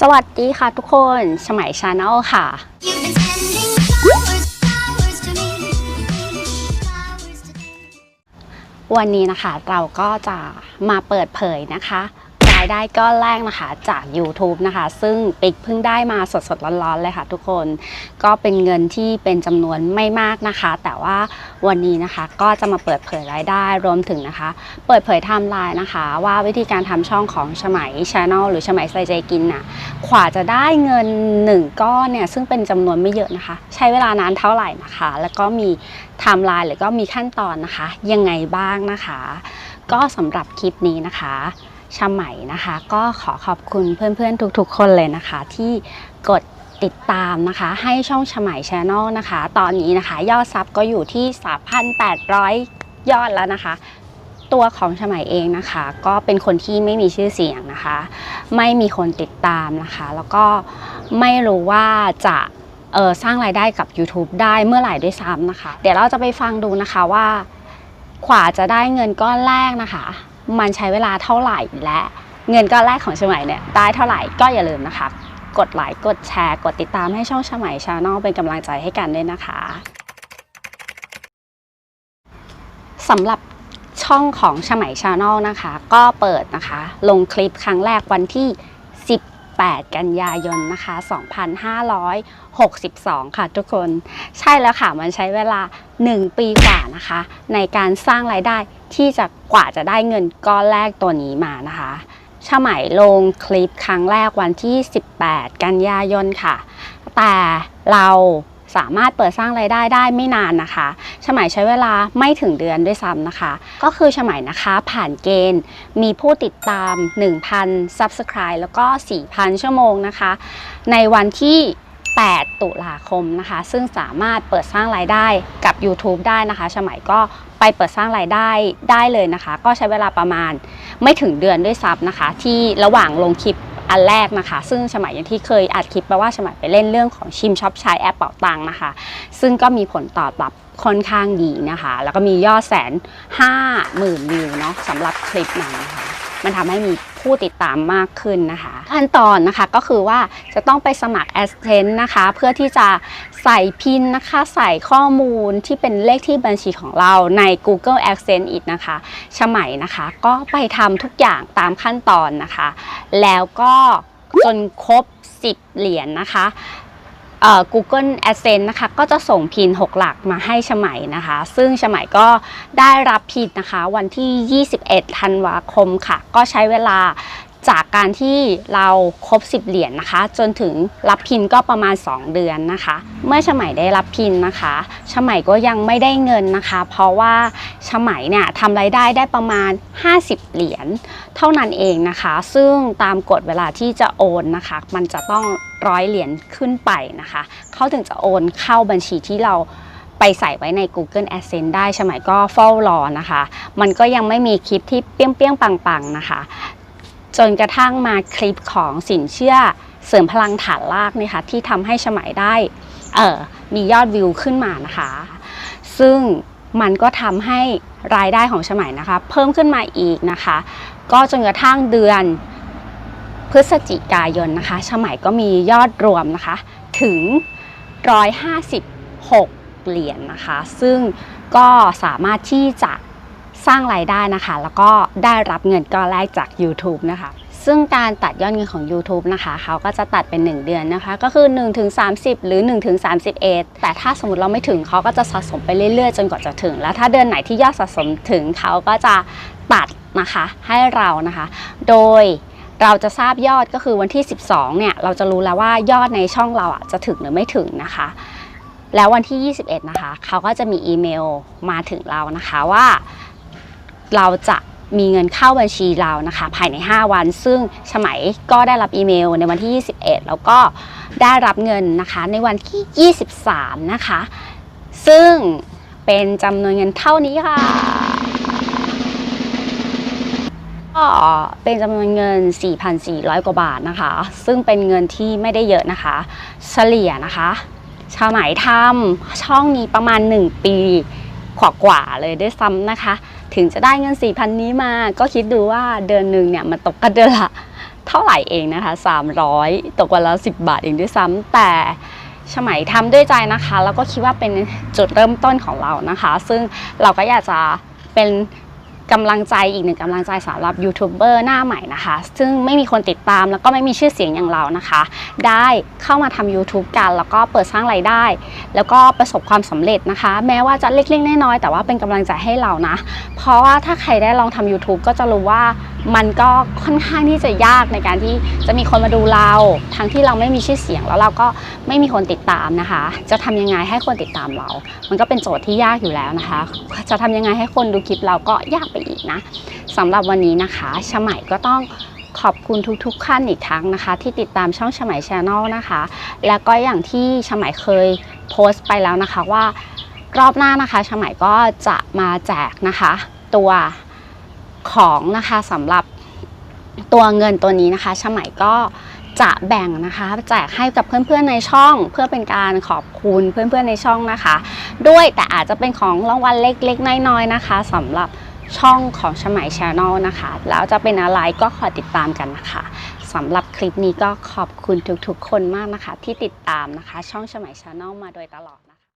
สวัสดีค่ะทุกคน สมัยชาแนลค่ะ วันนี้นะคะเราก็จะมาเปิดเผยนะคะายได้ก้อนแรกนะคะจาก YouTube นะคะ ซึ่งปิกเพิ่งได้มาสดๆร้อนๆเลยค่ะทุกคน ก็เป็นเงินที่เป็นจำนวนไม่มากนะคะ แต่ว่าวันนี้นะคะก็จะมาเปิดเผยรายได้รวมถึงนะคะ เปิดเผยไทม์ไลน์นะคะ ว่าวิธีการทำช่องของชมัยช n แนลหรือชมัยใส่ใจกินน่ะขวาจะได้เงินหนึ่งก้อนเนี่ยซึ่งเป็นจำนวนไม่เยอะนะคะ ใช้เวลานานเท่าไหร่นะคะ แล้วก็มีไทม์ไลน์หรือก็มีขั้นตอนนะคะ ยังไงบ้างนะคะ ก็สำหรับคลิปนี้นะคะ ชาไหมนะคะ ก็ขอขอบคุณเพื่อนๆ ทุกๆ คนเลยนะคะ ที่กดติดตามนะคะ ให้ช่องชาไหมช n แนลนะคะ ตอนนี้นะคะ ยอดซับก็อยู่ที่ 3,800 ยอดแล้วนะคะ ตัวของชมัยเองนะคะ ก็เป็นคนที่ไม่มีชื่อเสียงนะคะ ไม่มีคนติดตามนะคะ แล้วก็ไม่รู้ว่าจะออสร้างรายได้กับ YouTube ได้เมื่อไหร่ด้วยซ้ำนะคะ เดี๋ยวเราจะไปฟังดูนะคะว่า ขวาจะได้เงินก้อนแรกนะคะ มันใช้เวลาเท่าไหร่และเงินก้อนแรกของชมัยเนี่ยได้เท่าไหร่ก็อย่าลืมนะคะ กดไลค์กดแชร์ กดติดตามให้ช่องชมัยชาแนลเป็นกำลังใจให้กันด้วยนะคะสำหรับช่องของชมัยชาแนลนะคะ ก็เปิดนะคะ ลงคลิปครั้งแรกวันที่ 18กันยายนนะคะ 2562 ค่ะทุกคนใช่แล้วค่ะ มันใช้เวลา 1 ปีกว่านะคะ ในการสร้างรายได้ที่จะกว่าจะได้เงินก้อนแรกตัวนี้มานะคะชาไหมลงคลิปครั้งแรกวันที่ 18 กันยายนค่ะ แต่เรา สามารถเปิดสร้างรายได้ได้ไม่นานนะคะชมัยใช้เวลาไม่ถึงเดือนด้วยซ้ำนะคะ ก็คือชมัยนะคะผ่านเกณฑ์มีผู้ติดตาม 1,000 Subscribe แล้วก็ 4,000 ชั่วโมงนะคะ ในวันที่ 8 ตุลาคมนะคะ ซึ่งสามารถเปิดสร้างรายได้กับ YouTube ได้นะคะชมัยก็ไปเปิดสร้างรายได้ได้เลยนะคะ ก็ใช้เวลาประมาณไม่ถึงเดือนด้วยซ้ำนะคะ ที่ระหว่างลงคลิป อันแรกนะคะ ซึ่งฉมัยอย่างที่เคยอัดคลิปไปว่าฉมัยไปเล่นเรื่องของชิมช็อปใช้แอปเป่าตังนะคะ ซึ่งก็มีผลตอบรับค่อนข้างดีนะคะ แล้วก็มียอดแสนห้าหมื่นวิวเนาะสำหรับคลิปนั้นนะคะมันทำให้มี ผู้ติดตามมากขึ้นนะคะ ขั้นตอนนะคะก็คือว่าจะต้องไปสมัคร a s s e n t นะคะ เพื่อที่จะใส่พินนะคะ ใส่ข้อมูลที่เป็นเลขที่บัญชีของเราใน Google Adsense อีกนะคะชมัยนะคะ ก็ไปทำทุกอย่างตามขั้นตอนนะคะ แล้วก็จนครบ 10 เหรียญนะคะ Google Adsense นะคะก็จะส่งพิน 6 หลักมาให้ชมัยนะคะ ซึ่งชมัยก็ได้รับพินนะคะวันที่ 21 ธันวาคมค่ะ ก็ใช้เวลา จากการที่เราครบ 10 เหรียญนะคะ จนถึงรับพินก็ประมาณ 2 เดือนนะคะ เมื่อชมัยได้รับพินนะคะชมัยก็ยังไม่ได้เงินนะคะ เพราะว่าชมัยเนี่ยทำรายได้ได้ประมาณ 50 เหรียญเท่านั้นเองนะคะ ซึ่งตามกฎเวลาที่จะโอนนะคะ มันจะต้องร้อยเหรียญขึ้นไปนะคะ เขาถึงจะโอนเข้าบัญชีที่เราไปใส่ไว้ใน Google Adsense ได้ชมัยก็เฝ้ารอนะคะ มันก็ยังไม่มีคลิปที่เปี้ยงๆ ปังๆ นะคะ จนกระทั่งมาคลิปของสินเชื่อเสริมพลังฐานรากนี่ยค่ะที่ทำให้ชมัยได้เออมียอดวิวขึ้นมานะคะ ซึ่งมันก็ทำให้รายได้ของชมัยนะคะ เพิ่มขึ้นมาอีกนะคะ ก็จนกระทั่งเดือนพฤศจิกายนนะคะ ชมัยก็มียอดรวมนะคะถึง 156 เหรียญนะคะ ซึ่งก็สามารถที่จะ สร้างรายได้นะคะ แล้วก็ได้รับเงินก้อนแรกจาก YouTube นะคะ ซึ่งการตัดยอดเงินของ YouTube นะคะ เขาก็จะตัดเป็น 1 เดือนนะคะ ก็คือ1ถึง30 หรือ1ถึง31 แต่ถ้าสมมติเราไม่ถึงเขาก็จะสะสมไปเรื่อยๆ จนกว่าจะถึง แล้วถ้าเดือนไหนที่ยอดสะสมถึงเขาก็จะตัดนะคะให้เรานะคะ โดยเราจะทราบยอดก็คือวันที่ 12 เนี่ย เราจะรู้แล้วว่ายอดในช่องเราอะจะถึงหรือไม่ถึงนะคะ แล้ววันที่ 21 นะคะ เขาก็จะมีอีเมลมาถึงเรานะคะว่า เราจะมีเงินเข้าบัญชีเรานะคะ ภายใน 5 วัน ซึ่งสมัยก็ได้รับอีเมลในวันที่ 21 แล้วก็ได้รับเงินนะคะ ในวันที่ 23 นะคะ ซึ่งเป็นจำนวนเงินเท่านี้ค่ะก็เป็นจำนวนเงิน 4,400 กว่าบาทนะคะ ซึ่งเป็นเงินที่ไม่ได้เยอะนะคะ เฉลี่ยนะคะชาวไหมทำช่องนี้ประมาณ 1 ปีกว่าๆเลยด้วยซ้ำนะคะ ถึงจะได้เงิน 4,000 นี้มา ก็คิดดูว่าเดือนหนึ่งเนี่ยมันตกกันเดือนละเท่าไหร่เองนะคะ 300 ตกวันละ 10 บาทเองด้วยซ้ำแต่สมัยทำด้วยใจนะคะ แล้วก็คิดว่าเป็นจุดเริ่มต้นของเรานะคะ ซึ่งเราก็อยากจะเป็น กำลังใจอีกหนึ่งกำลังใจสำหรับยูทูบเบอร์หน้าใหม่นะคะ ซึ่งไม่มีคนติดตามแล้วก็ไม่มีชื่อเสียงอย่างเรานะคะ ได้เข้ามาทำ YouTube กัน แล้วก็เปิดสร้างรายได้ แล้วก็ประสบความสำเร็จนะคะ แม้ว่าจะเล็กๆน้อยๆแต่ว่าเป็นกำลังใจให้เรานะ เพราะว่าถ้าใครได้ลองทำ YouTube ก็จะรู้ว่า มันก็ค่อนข้างที่จะยากในการที่จะมีคนมาดูเรา ทั้งที่เราไม่มีชื่อเสียงแล้วเราก็ไม่มีคนติดตามนะคะ จะทำยังไงให้คนติดตามเรา มันก็เป็นโจทย์ที่ยากอยู่แล้วนะคะ จะทำยังไงให้คนดูคลิปเราก็ยากไปอีกนะสำหรับวันนี้นะคะชไหมก็ต้องขอบคุณทุกๆขั้นอีกครั้งนะคะ ที่ติดตามช่องชไหมชาแนลนะคะ แล้วก็อย่างที่ชไหมเคยโพสต์ไปแล้วนะคะว่ารอบหน้านะคะชมัยก็จะมาแจกนะคะ ตัว ของนะคะสำหรับตัวเงินตัวนี้นะคะชมัยก็จะแบ่งนะคะแจกให้กับเพื่อนๆในช่องเพื่อเป็นการขอบคุณเพื่อนๆในช่องนะคะ ด้วยแต่อาจจะเป็นของรางวัลเล็กๆ น้อยๆนะคะสำหรับช่องของชมัยชาแนลนะคะ แล้วจะเป็นอะไรก็ขอติดตามกันนะคะสำหรับคลิปนี้ก็ขอบคุณทุกๆคนมากนะคะ ที่ติดตามนะคะ ช่องชมัยชาแนลมาโดยตลอดนะคะ